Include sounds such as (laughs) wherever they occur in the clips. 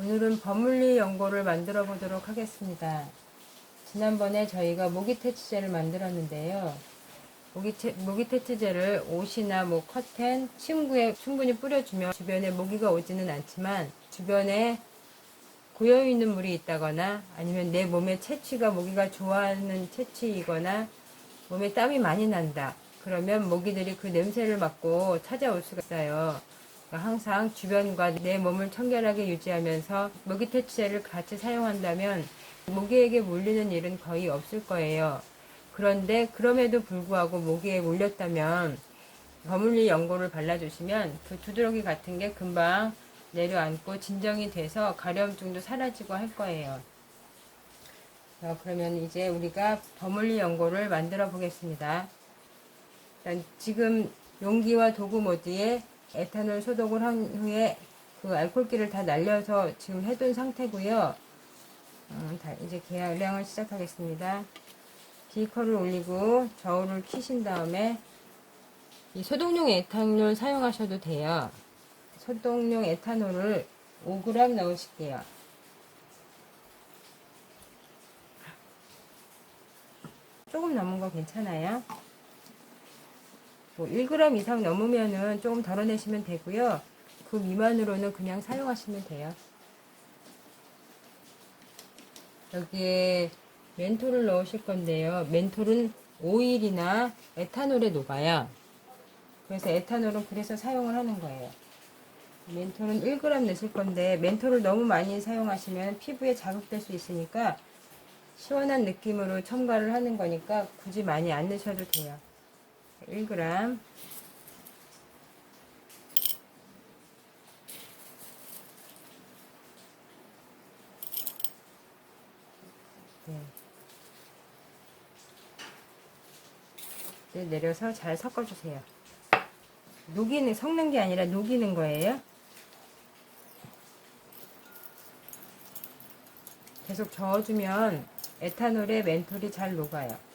오늘은 버물리 연고를 만들어 보도록 하겠습니다. 지난번에 저희가 모기 퇴치제를 만들었는데요. 모기, 퇴, 모기 퇴치제를 옷이나 뭐 커튼, 침구에 충분히 뿌려주면 주변에 모기가 오지는 않지만 주변에 고여 있는 물이 있다거나 아니면 내 몸에 채취가 모기가 좋아하는 채취이거나 몸에 땀이 많이 난다. 그러면 모기들이 그 냄새를 맡고 찾아올 수가 있어요. 항상 주변과 내 몸을 청결하게 유지하면서 모기 퇴치제를 같이 사용한다면 모기에게 물리는 일은 거의 없을 거예요. 그런데 그럼에도 불구하고 모기에 물렸다면 버물리 연고를 발라주시면 그 두드러기 같은 게 금방 내려앉고 진정이 돼서 가려움증도 사라지고 할 거예요. 자, 그러면 이제 우리가 버물리 연고를 만들어 보겠습니다. 지금 용기와 도구 모드에 에탄올 소독을 한 후에 그 알코올기를 다 날려서 지금 해둔 상태고요. 음, 다 이제 계량을 시작하겠습니다. 비커를 올리고 저울을 키신 다음에 이 소독용 에탄올 사용하셔도 돼요. 소독용 에탄올을 5g 넣으실게요. 조금 넘은 거 괜찮아요? 뭐 1g 이상 넘으면은 조금 덜어내시면 되고요. 그 미만으로는 그냥 사용하시면 돼요. 여기에 멘톨을 넣으실 건데요. 멘톨은 오일이나 에탄올에 녹아요. 그래서 에탄올은 그래서 사용을 하는 거예요. 멘톨은 1g 넣으실 건데 멘톨을 너무 많이 사용하시면 피부에 자극될 수 있으니까 시원한 느낌으로 첨가를 하는 거니까 굳이 많이 안 넣으셔도 돼요. 1g 네. 네, 내려서 잘 섞어주세요. 녹이는, 섞는 게 아니라 녹이는 거예요. 계속 저어주면 에탄올에 멘톨이 잘 녹아요.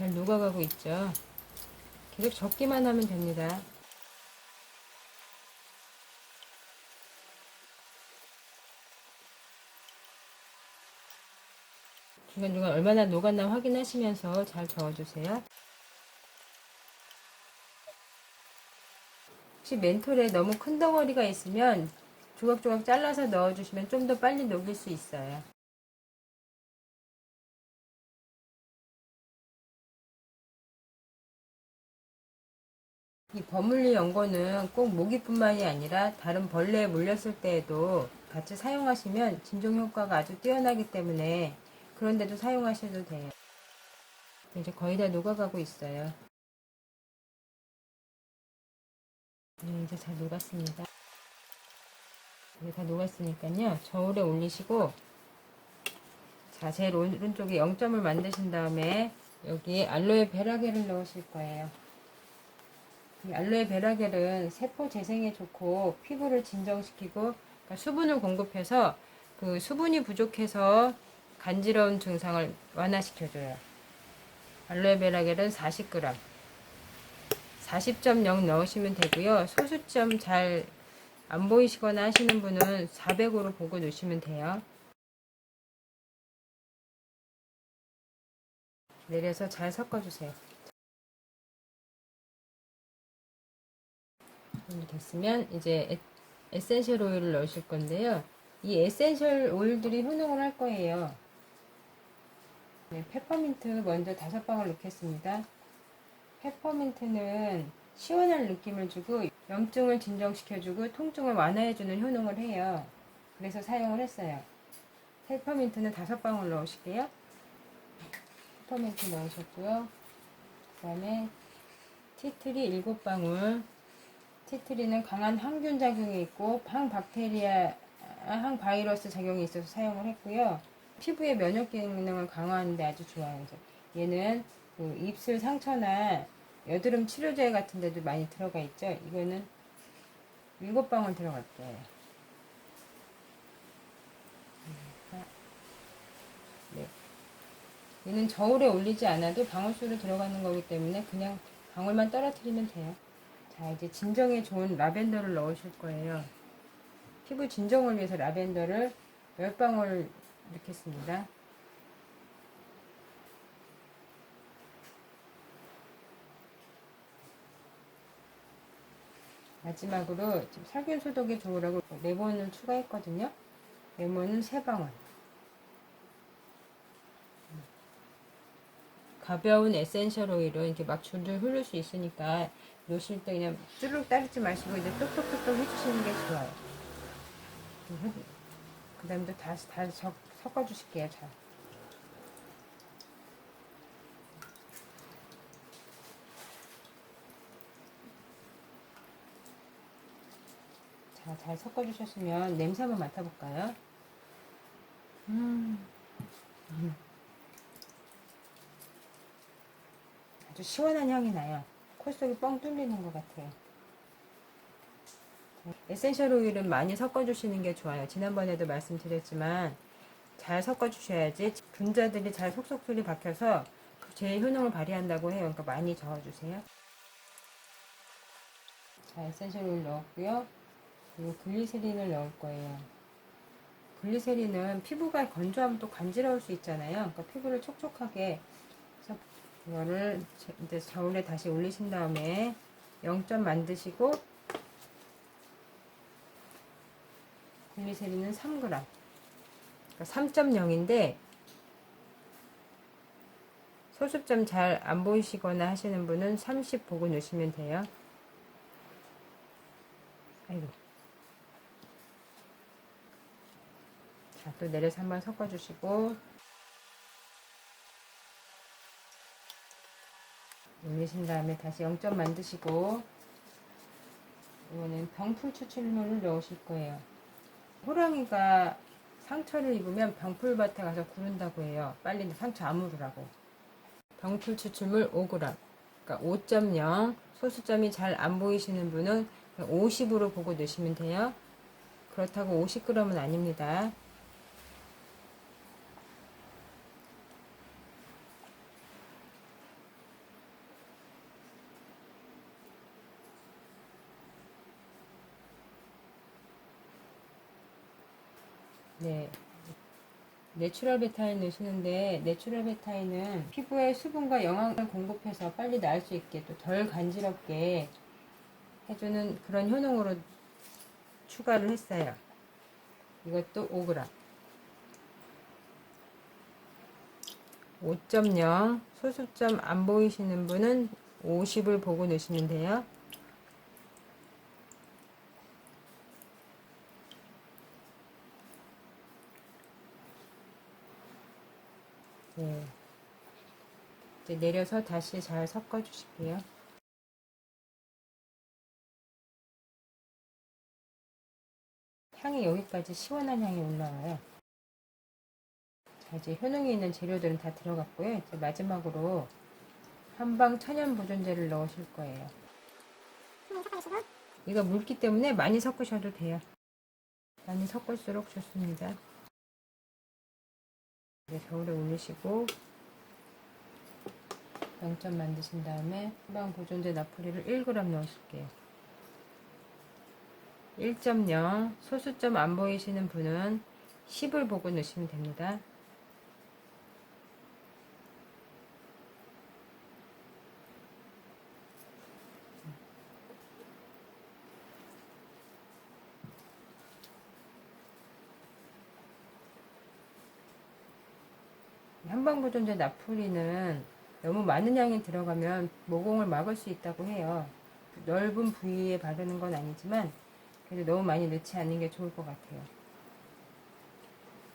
잘 녹아가고 있죠. 계속 적기만 하면 됩니다. 중간중간 얼마나 녹았나 확인하시면서 잘 저어주세요. 혹시 멘톨에 너무 큰 덩어리가 있으면 조각조각 잘라서 넣어주시면 좀 더 빨리 녹일 수 있어요. 이 버물리 연고는 꼭 모기뿐만이 아니라 다른 벌레에 물렸을 때에도 같이 사용하시면 진정 효과가 아주 뛰어나기 때문에 그런데도 사용하셔도 돼요. 이제 거의 다 녹아가고 있어요. 네, 이제 잘 녹았습니다. 이제 다 녹았으니까요. 저울에 올리시고 자, 제일 오른쪽에 0점을 만드신 다음에 여기에 알로에 베라겔을 넣으실 거예요. 이 알로에 베라겔은 세포 재생에 좋고 피부를 진정시키고 그러니까 수분을 공급해서 그 수분이 부족해서 간지러운 증상을 완화시켜줘요. 알로에 베라겔은 40g. 40.0 넣으시면 되고요. 소수점 잘 안 보이시거나 하시는 분은 400으로 보고 넣으시면 돼요. 내려서 잘 섞어주세요. 정도 됐으면 이제 에, 에센셜 오일을 넣으실 건데요. 이 에센셜 오일들이 효능을 할 거예요. 네, 페퍼민트 먼저 다섯 방울 넣겠습니다. 페퍼민트는 시원한 느낌을 주고 염증을 진정시켜주고 통증을 완화해주는 효능을 해요. 그래서 사용을 했어요. 페퍼민트는 다섯 방울 넣으실게요. 페퍼민트 넣으셨고요. 그 다음에 티트리 일곱 방울. 티트리는 강한 항균 작용이 있고 항박테리아, 항바이러스 작용이 있어서 사용을 했고요. 피부의 면역 기능을 강화하는데 아주 좋아요. 얘는 그 입술 상처나 여드름 치료제 같은 데도 많이 들어가 있죠. 이거는 일곱 방울 들어갈 거예요. 네. 얘는 저울에 올리지 않아도 방울수로 들어가는 거기 때문에 그냥 방울만 떨어뜨리면 돼요. 자, 이제 진정에 좋은 라벤더를 넣으실 거예요. 피부 진정을 위해서 라벤더를 10방울 넣겠습니다. 마지막으로 지금 살균 소독에 좋으라고 레몬을 추가했거든요. 레몬은 3방울. 가벼운 에센셜 오일은 이렇게 막 줄줄 흐를 수 있으니까 놓으실 때 그냥 쭈룩 따르지 마시고 이제 똑똑똑똑 해주시는 게 좋아요. (laughs) 그 다음에 다시 다시 섞- 섞어주실게요. 잘. 자, 잘 섞어주셨으면 냄새 한번 맡아볼까요? 음. 음. 아주 시원한 향이 나요. 코 속이 뻥 뚫리는 것 같아요. 에센셜 오일은 많이 섞어주시는 게 좋아요. 지난번에도 말씀드렸지만 잘 섞어주셔야지 분자들이 잘 속속들이 박혀서 제 효능을 발휘한다고 해요. 그러니까 많이 저어주세요. 자, 에센셜 오일 넣었고요. 그리고 글리세린을 넣을 거예요. 글리세린은 피부가 건조하면 또 간지러울 수 있잖아요. 그러니까 피부를 촉촉하게 이거를 이제 저울에 다시 올리신 다음에 0점 만드시고 글리세린은 3g 그러니까 3.0인데 소수점 잘 안 보이시거나 하시는 분은 30 보고 넣으시면 돼요. 아이고. 자, 또 내려서 한번 섞어주시고 올리신 다음에 다시 0점 만드시고 이거는 병풀 추출물을 넣으실 거예요. 호랑이가 상처를 입으면 병풀밭에 가서 구른다고 해요. 빨리 상처 아무르라고. 병풀 추출물 5g. 그러니까 5.0 소수점이 잘 안 보이시는 분은 50으로 보고 넣으시면 돼요. 그렇다고 50g은 아닙니다. 네. 내추럴 베타인 넣으시는데 내추럴 베타인은 피부에 수분과 영양을 공급해서 빨리 나을 수 있게 또 덜 간지럽게 해주는 그런 효능으로 추가를 했어요. 이것도 5g. 5.0 소수점 안 보이시는 분은 50을 보고 넣으시면 돼요. 네. 이제 내려서 다시 잘 섞어 주실게요. 향이 여기까지 시원한 향이 올라와요. 자, 이제 효능이 있는 재료들은 다 들어갔고요. 이제 마지막으로 한방 천연 보존제를 넣으실 거예요. 이거 묽기 때문에 많이 섞으셔도 돼요. 많이 섞을수록 좋습니다. 이제 저울에 올리시고 0점 만드신 다음에 한방 보존제 나프리를 1g 넣으실게요. 1.0 소수점 안 보이시는 분은 10을 보고 넣으시면 됩니다. 한방보존제 나프리는 너무 많은 양이 들어가면 모공을 막을 수 있다고 해요. 넓은 부위에 바르는 건 아니지만 그래도 너무 많이 넣지 않는 게 좋을 것 같아요.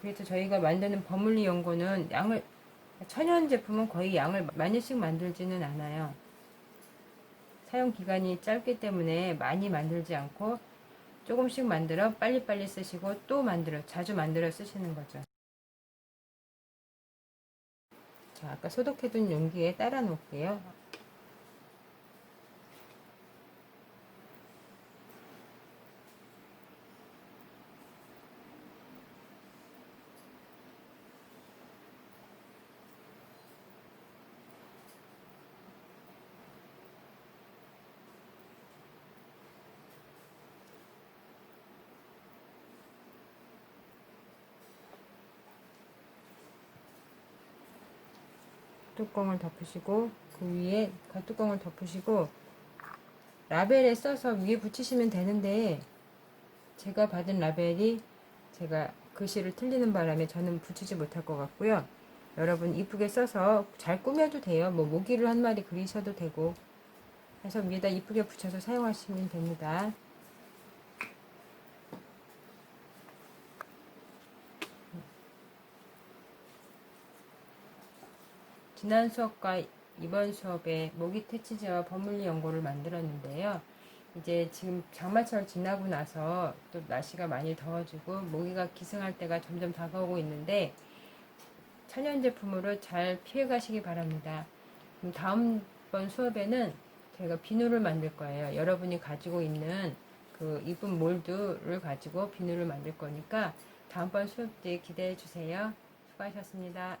그래서 저희가 만드는 버물리 연고는 양을 천연 제품은 거의 양을 많이씩 만들지는 않아요. 사용 기간이 짧기 때문에 많이 만들지 않고 조금씩 만들어 빨리빨리 쓰시고 또 만들어 자주 만들어 쓰시는 거죠. 아까 소독해둔 용기에 따라 놓을게요. 뚜껑을 덮으시고 그 위에 겉뚜껑을 덮으시고 라벨에 써서 위에 붙이시면 되는데 제가 받은 라벨이 제가 글씨를 틀리는 바람에 저는 붙이지 못할 것 같고요. 여러분 이쁘게 써서 잘 꾸며도 돼요. 뭐 모기를 한 마리 그리셔도 되고 해서 위에다 이쁘게 붙여서 사용하시면 됩니다. 지난 수업과 이번 수업에 모기 퇴치제와 버물리 연고를 만들었는데요. 이제 지금 장마철 지나고 나서 또 날씨가 많이 더워지고 모기가 기승할 때가 점점 다가오고 있는데 천연 제품으로 잘 피해 가시기 바랍니다. 그럼 다음번 수업에는 제가 비누를 만들 거예요. 여러분이 가지고 있는 그 이쁜 몰드를 가지고 비누를 만들 거니까 다음번 수업 때 기대해 주세요. 수고하셨습니다.